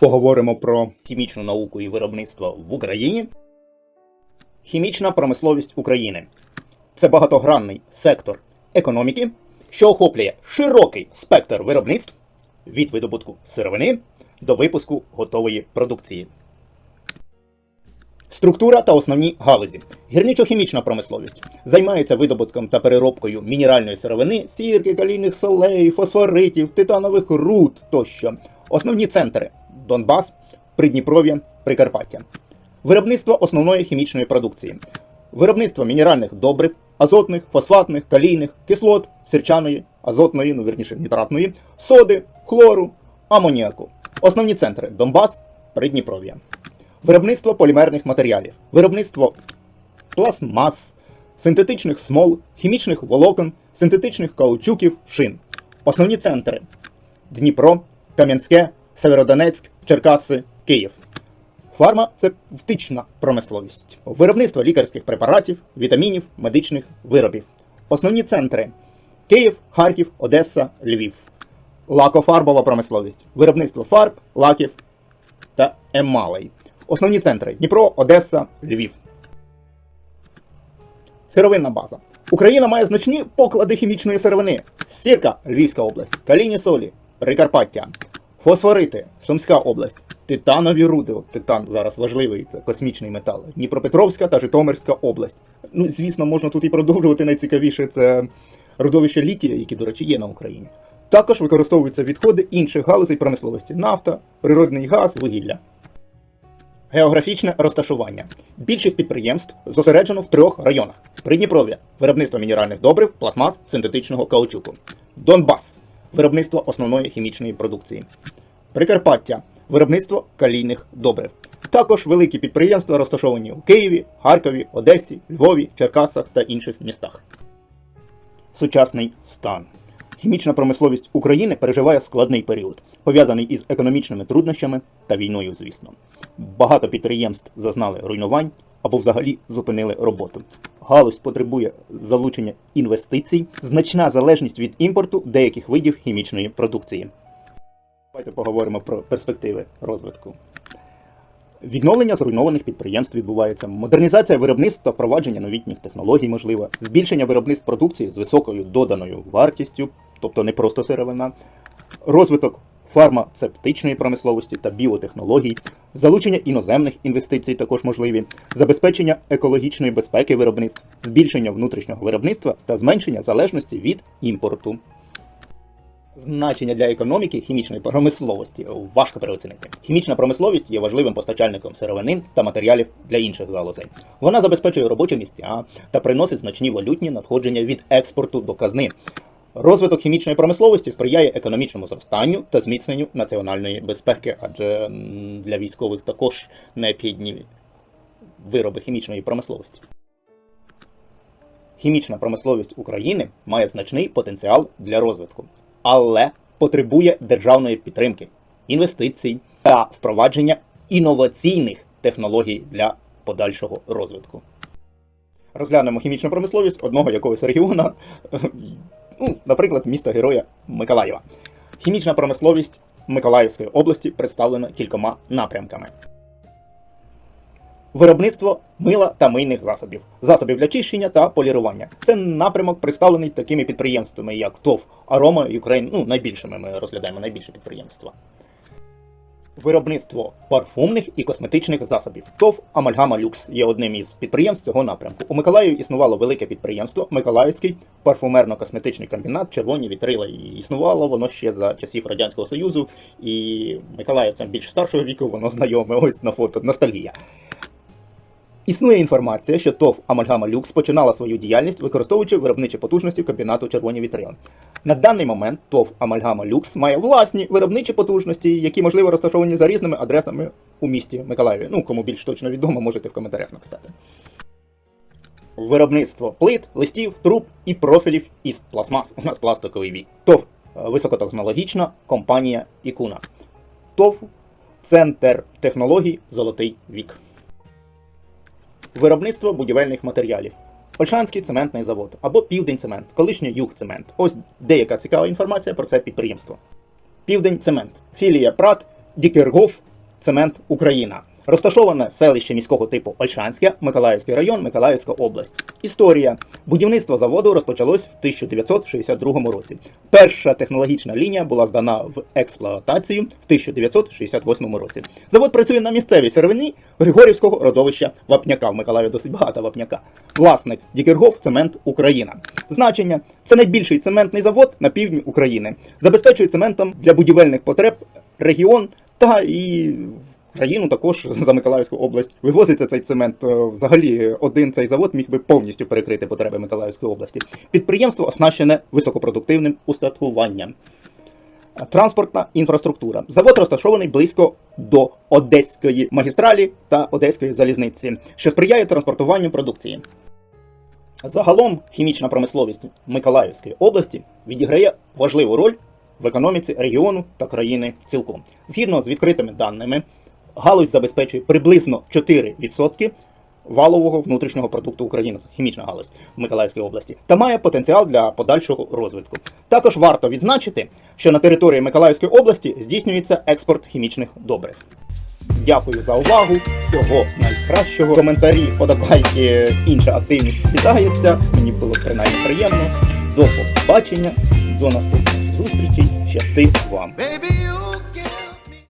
Поговоримо про хімічну науку і виробництво в Україні. Хімічна промисловість України це багатогранний сектор економіки, що охоплює широкий спектр виробництв від видобутку сировини до випуску готової продукції. Структура та основні галузі. Гірничо-хімічна промисловість займається видобутком та переробкою мінеральної сировини, сірки, калійних солей, фосфоритів, титанових руд тощо. Основні центри Донбас, Придніпров'я, Прикарпаття. Виробництво основної хімічної продукції. Виробництво мінеральних добрив, азотних, фосфатних, калійних, кислот, сірчаної, азотної, ну вірніше, нітратної, соди, хлору, амоніаку. Основні центри Донбас, Придніпров'я. Виробництво полімерних матеріалів, виробництво пластмас, синтетичних смол, хімічних волокон, синтетичних каучуків, шин. Основні центри Дніпро, Кам'янське, Северодонецьк, Черкаси, Київ. Фармацевтична промисловість. Виробництво лікарських препаратів, вітамінів, медичних виробів. Основні центри Київ, Харків, Одеса, Львів. Лакофарбова промисловість. Виробництво фарб, лаків та емалей. Основні центри Дніпро, Одеса, Львів. Сировинна база. Україна має значні поклади хімічної сировини. Сірка Львівська область, калійні солі, Прикарпаття, фосфорити, Сумська область, титанові руди. От титан зараз важливий, це космічний метал. Дніпропетровська та Житомирська область. Ну, звісно, можна тут і продовжувати. Найцікавіше це родовище літія, які, до речі, є на Україні. Також використовуються відходи інших галузей промисловості: нафта, природний газ, вугілля. Географічне розташування. Більшість підприємств зосереджено в трьох районах: Придніпров'я виробництво мінеральних добрив, пластмас, синтетичного каучуку. Донбас виробництво основної хімічної продукції. Прикарпаття виробництво калійних добрив. Також великі підприємства розташовані у Києві, Харкові, Одесі, Львові, Черкасах та інших містах. Сучасний стан. Хімічна промисловість України переживає складний період, пов'язаний із економічними труднощами та війною, звісно. Багато підприємств зазнали руйнувань або взагалі зупинили роботу. Галузь потребує залучення інвестицій, значна залежність від імпорту деяких видів хімічної продукції. Давайте поговоримо про перспективи розвитку. Відновлення зруйнованих підприємств відбувається, модернізація виробництва, впровадження новітніх технологій можливе, збільшення виробництв продукції з високою доданою вартістю, тобто не просто сировина, розвиток фармацевтичної промисловості та біотехнологій, залучення іноземних інвестицій також можливі, забезпечення екологічної безпеки виробництв, збільшення внутрішнього виробництва та зменшення залежності від імпорту. Значення для економіки хімічної промисловості важко переоцінити. Хімічна промисловість є важливим постачальником сировини та матеріалів для інших галузей. Вона забезпечує робочі місця та приносить значні валютні надходження від експорту до казни. Розвиток хімічної промисловості сприяє економічному зростанню та зміцненню національної безпеки, адже для військових також необхідні вироби хімічної промисловості. Хімічна промисловість України має значний потенціал для розвитку, але потребує державної підтримки, інвестицій та впровадження інноваційних технологій для подальшого розвитку. Розглянемо хімічну промисловість одного якогось регіона, ну, наприклад, міста Героя Миколаєва. Хімічна промисловість Миколаївської області представлена кількома напрямками. Виробництво мила та мийних засобів, засобів для чищення та полірування. Це напрямок представлений такими підприємствами, як ТОВ Арома Юкрейн, ну найбільшими ми розглядаємо найбільше підприємства. Виробництво парфумних і косметичних засобів. ТОВ Амальгама Люкс є одним із підприємств цього напрямку. У Миколаєві існувало велике підприємство Миколаївський парфумерно-косметичний комбінат Червоні вітрила. І існувало воно ще за часів Радянського Союзу. І миколаївцям більш старшого віку воно знайоме. Ось на фото ностальгія. Існує інформація, що ТОВ Амальгама Люкс починала свою діяльність, використовуючи виробничі потужності комбінату Червоні вітрила. На даний момент ТОВ Амальгама Люкс має власні виробничі потужності, які можливо розташовані за різними адресами у місті Миколаєві. Ну, кому більш точно відомо, можете в коментарях написати. Виробництво плит, листів, труб і профілів із пластмас. У нас пластиковий бік. ТОВ високотехнологічна компанія Ікуна. ТОВ Центр технологій Золотий вік. Виробництво будівельних матеріалів. Ольшанський цементний завод або Південь Цемент, колишній Юг Цемент. Ось деяка цікава інформація про це підприємство. Південь Цемент, філія Прат, Дікергоф, Цемент Україна. Розташоване селище міського типу Ольшанське, Миколаївський район, Миколаївська область. Історія. Будівництво заводу розпочалось в 1962 році. Перша технологічна лінія була здана в експлуатацію в 1968 році. Завод працює на місцевій сировині Григорівського родовища Вапняка. В Миколаєві досить багато вапняка. Власник Дікергоф Цемент Україна. Значення це найбільший цементний завод на півдні України. Забезпечує цементом для будівельних потреб регіон та і країну також за Миколаївську область. Вивозиться цей цемент. Е, Взагалі, один цей завод міг би повністю перекрити потреби Миколаївської області. Підприємство оснащене високопродуктивним устаткуванням. Транспортна інфраструктура. Завод розташований близько до Одеської магістралі та Одеської залізниці, що сприяє транспортуванню продукції. Загалом хімічна промисловість Миколаївської області відіграє важливу роль в економіці регіону та країни цілком. Згідно з відкритими даними, галузь забезпечує приблизно 4% валового внутрішнього продукту України, хімічна галузь в Миколаївській області, та має потенціал для подальшого розвитку. Також варто відзначити, що на території Миколаївської області здійснюється експорт хімічних добрив. Дякую за увагу. Всього найкращого. Коментарі, подобайки, інша активність вітається. Мені було принаймні приємно. До побачення, до наступних зустрічей. Щасти вам!